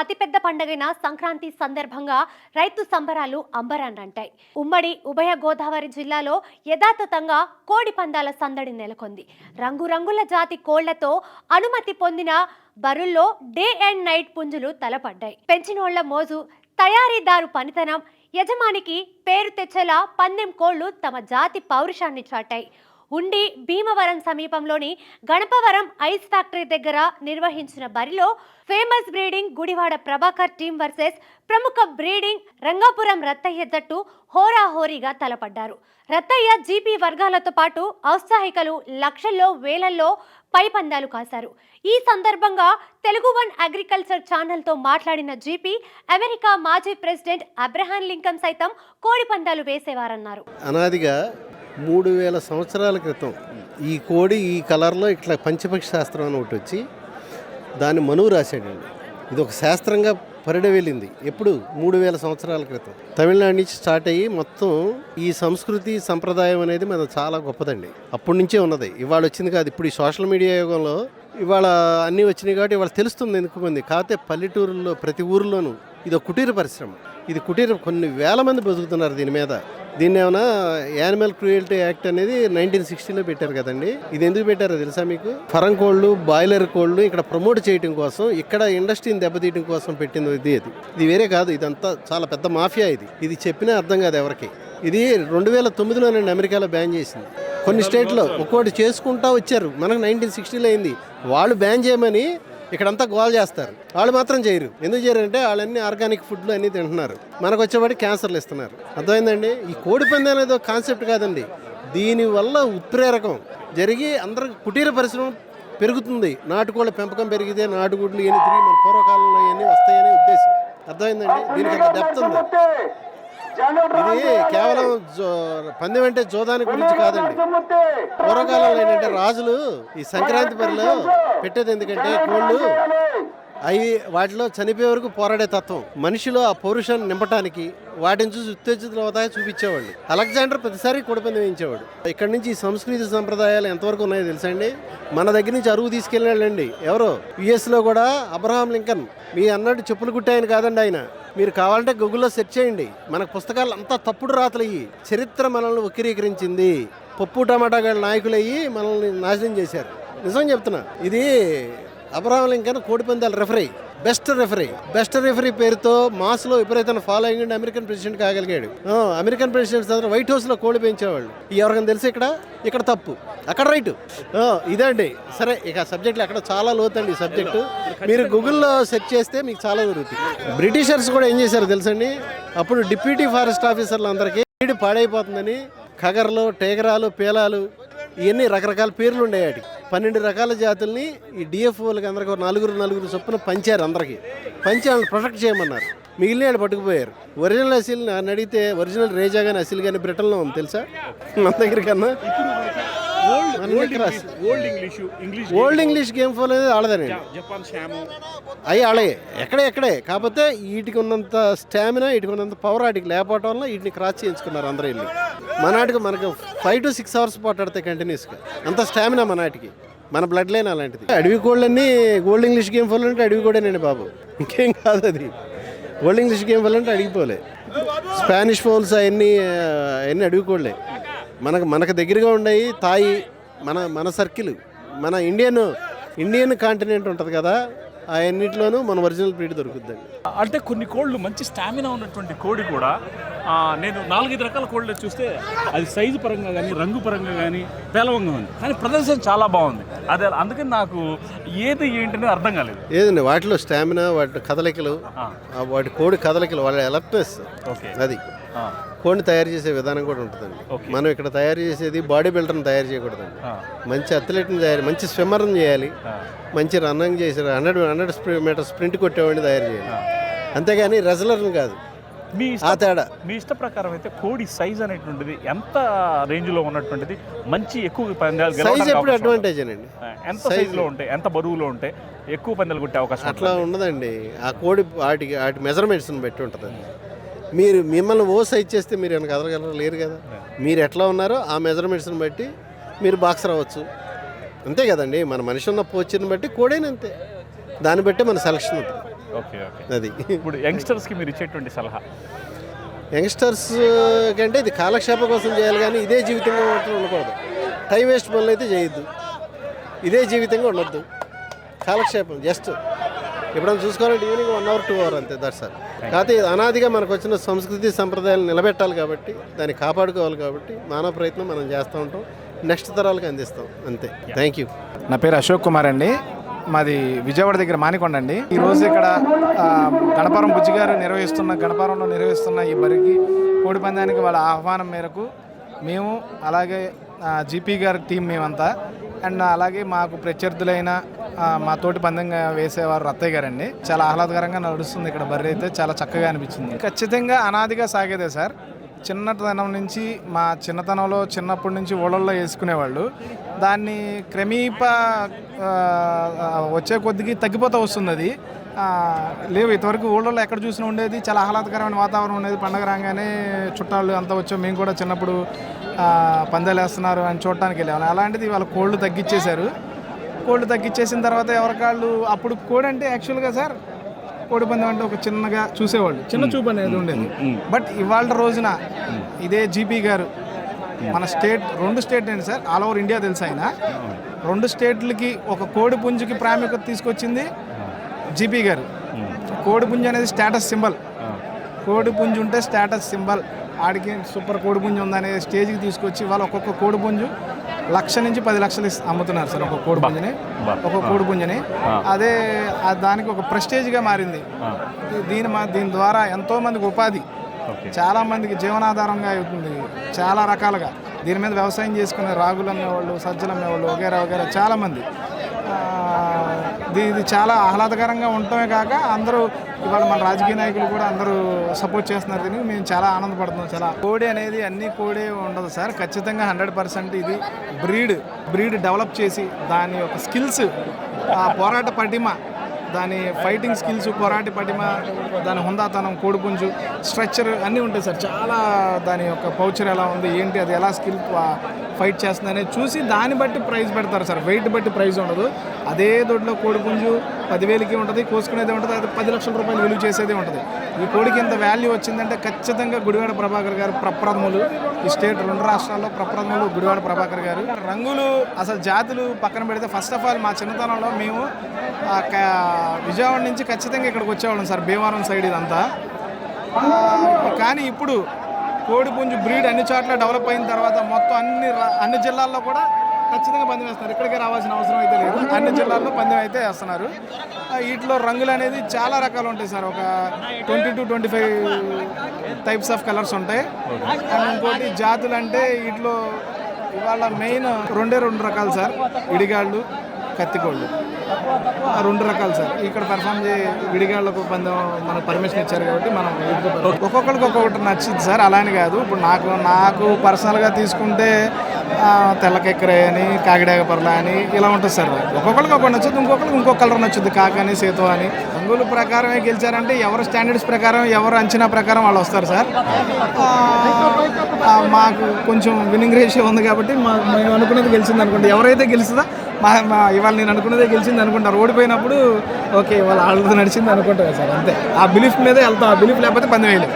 అతిపెద్ద పండుగైన సంక్రాంతి సందర్భంగా రైతు సంబరాలు అంబరాన్నంటాయి. ఉమ్మడి ఉభయ గోదావరి జిల్లాలో యథాతథంగా కోడి పందాల సందడి నెలకొంది. రంగురంగుల జాతి కోళ్ళతో అనుమతి పొందిన బరుల్లో డే అండ్ నైట్ పుంజులు తలపడ్డాయి. పెంచినోళ్ళ మోజు తయారీదారు పనితనం యజమానికి పేరు తెచ్చేలా పందెం కోళ్ళు తమ జాతి పౌరుషాన్ని చాటాయి. ఉండి భీమవరం సమీపంలోని గణపవరం ఐస్ ఫ్యాక్టరీ దగ్గర నిర్వహించిన బరిలో famous breeding Gudivada Prabhakar team versus ప్రముఖ బ్రీడింగ్ రంగాపురం రత్తయ్య జట్టు హోరాహోరీగా తలపడ్డారు. రత్తయ్య జీపీ వర్గాలతో పాటు ఔత్సాహికలు లక్షల్లో వేలల్లో పై పందాలు కాశారు. ఈ సందర్భంగా తెలుగు వన్ అగ్రికల్చర్ ఛానల్తో మాట్లాడిన జీపీ అమెరికా మాజీ ప్రెసిడెంట్ అబ్రహాం లింకన్ సైతం కోడి పందాలు వేసేవారన్నారు. అనాదిగా మూడు వేల సంవత్సరాల క్రితం ఈ కోడి ఈ కలర్లో ఇట్లా పంచపక్షి శాస్త్రం అని ఒకటి వచ్చి దాన్ని మనువు రాశాడండి. ఇది ఒక శాస్త్రంగా పరిడవెళ్ళింది ఎప్పుడు? మూడు వేల సంవత్సరాల క్రితం. తమిళనాడు నుంచి స్టార్ట్ అయ్యి మొత్తం ఈ సంస్కృతి సంప్రదాయం అనేది మన చాలా గొప్పదండి. అప్పటి నుంచే ఉన్నది. ఇవాళ వచ్చింది కాదు. ఇప్పుడు ఈ సోషల్ మీడియా యుగంలో ఇవాళ అన్నీ వచ్చినాయి కాబట్టి ఇవాళ తెలుస్తుంది ఎందుకు మంది కాకపోతే పల్లెటూరులో ప్రతి ఊరిలోనూ ఇది ఒక కుటీర పరిశ్రమ. ఇది కుటీర కొన్ని వేల మంది బతుకుతున్నారు దీని మీద. దీన్ని ఏమైనా యానిమల్ క్రూయల్టీ యాక్ట్ అనేది నైన్టీన్ సిక్స్టీలో పెట్టారు కదండి. ఇది ఎందుకు పెట్టారో తెలుసా మీకు? ఫరం కోళ్ళు బాయిలర్ కోళ్ళు ఇక్కడ ప్రమోట్ చేయడం కోసం ఇక్కడ ఇండస్ట్రీని దెబ్బతీయడం కోసం పెట్టింది ఇది ఇది ఇది వేరే కాదు ఇదంతా చాలా పెద్ద మాఫియా ఇది. ఇది చెప్పినా అర్థం కాదు ఎవరికి. ఇది రెండు వేల తొమ్మిదిలోనండి అమెరికాలో బ్యాన్ చేసింది. కొన్ని స్టేట్లో ఒక్కోటి చేసుకుంటా వచ్చారు. మనకు నైన్టీన్ సిక్స్టీలో అయింది. వాళ్ళు బ్యాన్ చేయమని ఇక్కడంతా గోల్ చేస్తారు. వాళ్ళు మాత్రం చేయరు. ఎందుకు చేయరు అంటే వాళ్ళన్ని ఆర్గానిక్ ఫుడ్లు అన్నీ తింటున్నారు. మనకు వచ్చేవాడి క్యాన్సర్లు ఇస్తున్నారు. అర్థమైందండి? ఈ కోడి పంది అనేది ఒక కాన్సెప్ట్ కాదండి. దీనివల్ల ఉత్ప్రేరకం జరిగి అందరికి కుటీర పరిశ్రమ పెరుగుతుంది. నాటుకోళ్ళ పెంపకం పెరిగితే నాటుగుడ్లు ఇవన్నీ తిరిగి మన పూర్వకాలంలో ఇవన్నీ వస్తాయనే ఉద్దేశం. అర్థమైందండి? దీనికి అంత డెప్త్ ఉంది? ఇది కేవలం జో పందెం అంటే జోదానికి గురించి కాదండి. పూర్వకాలంలో ఏంటంటే రాజులు ఈ సంక్రాంతి పరిలో పెట్టేది ఎందుకంటే కోళ్ళు అవి వాటిలో చనిపోయే వరకు పోరాడే తత్వం. మనిషిలో ఆ పౌరుషాన్ని నింపడానికి వాటిని చూసి ఉత్తేజితులు అవుతాయో చూపించేవాళ్ళు. అలెగ్జాండర్ ప్రతిసారి కూడపంది వేయించేవాడు. ఇక్కడ నుంచి సంస్కృతి సంప్రదాయాలు ఎంతవరకు ఉన్నాయో తెలుసా అండి? మన దగ్గర నుంచి అరువు తీసుకెళ్ళాడండి. ఎవరో? యుఎస్లో కూడా అబ్రహాం లింకన్. మీ అన్నట్టు చెప్పులు కుట్టాయని కాదండి ఆయన. మీరు కావాలంటే గూగుల్లో సెర్చ్ చేయండి. మనకు పుస్తకాలు అంతా తప్పుడు రాతలయ్యి చరిత్ర మనల్ని వక్రీకరించింది. పప్పు టమాటా గారి నాయకులయ్యి మనల్ని నాశనం చేశారు. నిజం చెప్తున్నా. ఇది Abraham Lincoln కోడిపందాల referee best referee best referee పేరుతో మాస్లో విపరీతమైన ఫాలోయింగ్ ఉండి అమెరికన్ ప్రెసిడెంట్ కాగలిగాడు అమెరికన్ ప్రెసిడెంట్ తర్వాత వైట్ హౌస్లో కోడి పెంచేవాళ్ళు. ఎవరికైనా తెలుసు ఇక్కడ? ఇక్కడ తప్పు. అక్కడ రైట్ ఇదే ఇదండి సరే ఇక సబ్జెక్టులు అక్కడ చాలా లోతండి ఈ సబ్జెక్టు మీరు గూగుల్లో సెర్చ్ చేస్తే మీకు చాలా దొరుకుతుంది బ్రిటిషర్స్ కూడా ఏం చేశారు తెలుసండి? అప్పుడు డిప్యూటీ ఫారెస్ట్ ఆఫీసర్లు అందరికీ నీటి పాడైపోతుందని ఖగర్లు టేగరాలు పేలాలు ఇవన్నీ రకరకాల పేర్లు ఉండేవాటికి పన్నెండు రకాల జాతుల్ని ఈ డిఎఫ్ఓలకి అందరికీ నలుగురు నలుగురు చొప్పున పంచారు అందరికీ. పంచి వాళ్ళని ప్రొటెక్ట్ చేయమన్నారు. మిగిలిన వాళ్ళు పట్టుకుపోయారు. ఒరిజినల్ అసిల్ నన్ను అడిగితే ఒరిజినల్ రేజా కానీ అసీల్ కానీ బ్రిటన్లో ఉంది తెలుసా? మన దగ్గర కన్నా. Old English old game. Phone అనేది ఆడదానండి. జపాన్ అవి అలాగే ఎక్కడే ఎక్కడే. కాకపోతే వీటికి ఉన్నంత స్టామినా వీటికి ఉన్నంత పవర్ వాటికి లేకపోవడం వల్ల వీటిని క్రాస్ చేయించుకున్నారు అందరూ వెళ్ళి. మనాటికి మనకు ఫైవ్ టు సిక్స్ అవర్స్ పోటాడితే కంటిన్యూస్గా. అంత స్టామినా మనాటికి మన బ్లడ్ లైన్ అలాంటిది. అడవి కోళ్ళన్నీ గోల్డ్ ఇంగ్లీష్ గేమ్ ఫోన్ అంటే అడవి కోడేనండి బాబు. ఇంకేం కాదు అది. గోల్డ్ ఇంగ్లీష్ గేమ్ ఫోన్ అంటే అడిగిపోలే స్పానిష్ ఫోల్స్ అవన్నీ అవన్నీ అడవి కోళ్ళే. మనకు మనకు దగ్గరగా ఉండేవి తాయి మన మన సర్కిల్ మన ఇండియన్ ఇండియన్ కాంటినెంట్ ఉంటుంది కదా ఆ మన ఒరిజినల్ బ్రీడ్ దొరుకుతుంది అంటే కొన్ని కోళ్ళు మంచి స్టామినా ఉన్నటువంటి కోడి కూడా నేను నాలుగైదు రకాల కోళ్ళు చూస్తే అది సైజు పరంగా కానీ రంగు పరంగా కానీ పేలవంగా ఉంది. కానీ ప్రదర్శన చాలా బాగుంది. అదే అందుకని నాకు ఏది ఏంటనే అర్థం కాలేదు. ఏదండి? వాటిలో స్టామినా వాటి కదలికలు వాటి కోడి కదలికలు వాళ్ళ ఎలర్ట్నెస్ ఓకే. అది. కోడిని తయారు చేసే విధానం కూడా ఉంటుందండి. మనం ఇక్కడ తయారు చేసేది బాడీ బిల్డర్ని తయారు చేయకూడదండి. మంచి అథ్లెట్ని తయారు మంచి స్విమ్మర్ని చేయాలి. మంచి రన్నింగ్ చేసి హండ్రెడ్ హండ్రెడ్ మీటర్ స్ప్రింట్ కొట్టేవాడిని తయారు చేయాలి. అంతేగాని రెజలర్ని కాదు. మీ ఆ తేడా. మీ ఇష్ట ప్రకారం అయితే కోడి సైజ్ అనేటువంటిది ఎంత రేంజ్లో ఉన్నటువంటిది మంచి ఎక్కువ పందాలు సైజ్ ఎప్పుడు అడ్వాంటేజ్ అండి? ఎంత సైజులో ఉంటాయి ఎంత బరువులో ఉంటాయి ఎక్కువ పందాలు కొట్టే అవకాశం అట్లా ఉండదండి. ఆ కోడి వాటికి వాటి మెజర్మెంట్స్ని బట్టి ఉంటుంది. మీరు మిమ్మల్ని ఓ సైజ్ చేస్తే మీరు వెనక ఎదగలరు లేరు కదా. మీరు ఎట్లా ఉన్నారో ఆ మెజర్మెంట్స్ని బట్టి మీరు బాక్సర్ అవ్వచ్చు. అంతే కదండి. మన మనిషి ఉన్న పోచర్ని బట్టి కోడైనా అంతే. దాన్ని బట్టి మన సెలక్షన్ ఉంటుంది. Okay okay. అది. ఇప్పుడు యంగ్స్టర్స్కి మీరు ఇచ్చేటువంటి సలహా? యంగ్స్టర్స్ కంటే ఇది కాలక్షేపం కోసం చేయాలి కానీ ఇదే జీవితంగా మాత్రం ఉండకూడదు. టైం వేస్ట్ పనులు అయితే చేయొద్దు. ఇదే జీవితంగా ఉండొద్దు. కాలక్షేపం జస్ట్. ఎప్పుడైనా చూసుకోవాలంటే evening one hour two hour అంతే దట్స్ ఆల్ కాకపోతే ఇది అనాదిగా మనకు వచ్చిన సంస్కృతి సంప్రదాయాలు నిలబెట్టాలి కాబట్టి దాన్ని కాపాడుకోవాలి కాబట్టి మానవ ప్రయత్నం మనం చేస్తూ ఉంటాం. నెక్స్ట్ తరాలకు అందిస్తాం. అంతే. థ్యాంక్ యూ నా పేరు అశోక్ కుమార్ అండి. మాది విజయవాడ దగ్గర మానికొండ అండి. ఈరోజు ఇక్కడ ఆ, బుజ్జిగారు బుజ్జి గారు నిర్వహిస్తున్న గణపవరంలో నిర్వహిస్తున్న ఈ బరికి కోడి పందానికి వాళ్ళ ఆహ్వానం మేరకు మేము అలాగే జీపీ గారి టీం మేమంతా అండ్ అలాగే మాకు ప్రత్యర్థులైన మా తోటి పందెంగా వేసేవారు రత్తయ్య గారండి చాలా ఆహ్లాదకరంగా నడుస్తుంది ఇక్కడ బర్రె అయితే చాలా చక్కగా అనిపించింది. ఖచ్చితంగా అనాదిగా సాగేదే సార్. చిన్నతనం నుంచి మా చిన్నతనంలో చిన్నప్పటి నుంచి ఊళ్ళల్లో వేసుకునేవాళ్ళు. దాన్ని క్రమీప వచ్చే కొద్దికి తగ్గిపోతూ వస్తుంది అది లేవు ఇంతవరకు ఊళ్ళల్లో ఎక్కడ చూసినా ఉండేది. చాలా ఆహ్లాదకరమైన వాతావరణం ఉండేది. పండగ రాగానే చుట్టాలు అంతా వచ్చాం మేము కూడా చిన్నప్పుడు పందాలు వేస్తున్నారు అని చూడటానికి వెళ్ళాము అలాంటిది వాళ్ళ కోళ్ళు తగ్గించేశారు కోళ్ళు తగ్గించేసిన తర్వాత ఎవరికాళ్ళు అప్పుడు కోడి అంటే యాక్చువల్గా సార్ కోడి పందెం అంటే ఒక చిన్నగా చూసేవాళ్ళు. చిన్న చూపు అనేది ఉండేది. బట్ ఇవాళ రోజున ఇదే జీపీ గారు మన స్టేట్ రెండు స్టేట్ అండి సార్? ఆల్ ఓవర్ ఇండియా తెలుసు ఆయన. రెండు స్టేట్లకి ఒక కోడి పుంజుకి ప్రాముఖ్యత తీసుకొచ్చింది జీపీ గారు. కోడి పుంజు అనేది స్టేటస్ సింబల్. కోడి పుంజు ఉంటే స్టేటస్ సింబల్. ఆడికి సూపర్ కోడి పుంజు ఉందనే స్టేజ్కి తీసుకొచ్చి వాళ్ళు ఒక్కొక్క కోడి పుంజు లక్ష నుంచి పది లక్షలు అమ్ముతున్నారు సార్ ఒక కోడి పుంజుని. ఒక కోడి పుంజుని. అదే దానికి ఒక ప్రెస్టేజ్గా మారింది. దీని మా దీని ద్వారా ఎంతో మందికి ఉపాధి. చాలా మందికి జీవనాధారంగా అవుతుంది. చాలా రకాలుగా. దీని మీద వ్యవసాయం చేసుకునే రాగులు అమ్మేవాళ్ళు సజ్జలు అమ్మేవాళ్ళు వగేరా వగేరా చాలా మంది. ఆ, ఇది చాలా ఆహ్లాదకరంగా ఉండటమే కాక అందరూ ఇవాళ మన రాజకీయ నాయకులు కూడా అందరూ సపోర్ట్ చేస్తున్నారు దీనికి. మేము చాలా ఆనందపడుతున్నాం చాలా. కోడి అనేది అన్ని కోడి ఉండదు సార్. ఖచ్చితంగా హండ్రెడ్ పర్సెంట్ ఇది బ్రీడ్ బ్రీడ్ డెవలప్ చేసి దాని యొక్క స్కిల్స్ ఆ పోరాట పటిమ దాని ఫైటింగ్ స్కిల్స్ పోరాటి పటిమ దాని హుందాతనం కోడిపుంజు స్ట్రక్చర్ అన్నీ ఉంటాయి సార్. చాలా దాని యొక్క పౌచర్ ఎలా ఉంది ఏంటి అది ఎలా స్కిల్ ఫైట్ చేస్తుందనే చూసి దాన్ని బట్టి ప్రైజ్ పెడతారు సార్. వెయిట్ బట్టి ప్రైజ్ ఉండదు. అదే దొడ్లో కోడిపుంజు పదివేలకి ఉంటుంది కోసుకునేది ఉంటుంది అది పది లక్షల రూపాయలు విలువ చేసేది ఉంటుంది. ఈ కోడికి ఇంత వాల్యూ వచ్చిందంటే ఖచ్చితంగా గుడివాడ ప్రభాకర్ గారు ప్రప్రథములు. ఈ స్టేట్ రెండు రాష్ట్రాల్లో ప్రప్రథములు గుడివాడ ప్రభాకర్ గారు. రంగులు అసలు జాతులు పక్కన పెడితే ఫస్ట్ ఆఫ్ ఆల్ మా చిన్నతనంలో మేము విజయవాడ నుంచి ఖచ్చితంగా ఇక్కడికి వచ్చేవాళ్ళం సార్ భీమవరం సైడ్ ఇదంతా. కానీ ఇప్పుడు కోడిపుంజు బ్రీడ్ అన్ని చోట్ల డెవలప్ అయిన తర్వాత మొత్తం అన్ని అన్ని జిల్లాల్లో కూడా ఖచ్చితంగా పందెం వేస్తున్నారు. ఇక్కడికే రావాల్సిన అవసరం అయితే లేదు. అన్ని జిల్లాల్లో పందెం అయితే వేస్తున్నారు. వీటిలో రంగులు అనేది చాలా రకాలు ఉంటాయి సార్. ఒక twenty to twenty five types of colours ఉంటాయి. అండ్ ఇంకోటి జాతులు అంటే వీటిలో ఇవాళ మెయిన్ రెండే రెండు రకాలు సార్. ఇడిగాళ్ళు కత్తికోళ్ళు. రెండు రకాలు సార్. ఇక్కడ పర్ఫామ్ చే విడిగాళ్ళకు పందెం మనకు పర్మిషన్ ఇచ్చారు కాబట్టి మనం ఒక్కొక్కరికి ఒక్కొక్కటి నచ్చింది సార్. అలాని కాదు ఇప్పుడు నాకు నాకు పర్సనల్గా తీసుకుంటే తెల్లకెక్కరే అని కాకిడాక పర్ల అని ఇలా ఉంటుంది సార్. ఒక్కొక్కరికి ఒక్కొక్కటి నచ్చుద్ది ఇంకొకరికి ఇంకో కలర్ నచ్చుద్ది కాక అని సేతు అని. రంగుల ప్రకారమే గెలిచారంటే ఎవరు స్టాండర్డ్స్ ప్రకారం ఎవరు అంచనా ప్రకారం వాళ్ళు వస్తారు సార్. మాకు కొంచెం విన్నింగ్ రేషియో ఉంది కాబట్టి మా మేము అనుకున్నది గెలిచింది అనుకోండి. ఎవరైతే గెలుస్తుందో మా మా ఇవాళ నేను అనుకున్నదే గెలిచింది అనుకుంటారు. ఓడిపోయినప్పుడు ఓకే ఇవాళ వాళ్ళతో నడిచింది అనుకుంటారు సార్ అంతే. ఆ బిలీఫ్ మీదే వెళ్తాం. ఆ బిలీఫ్ లేకపోతే పని వేయలేదు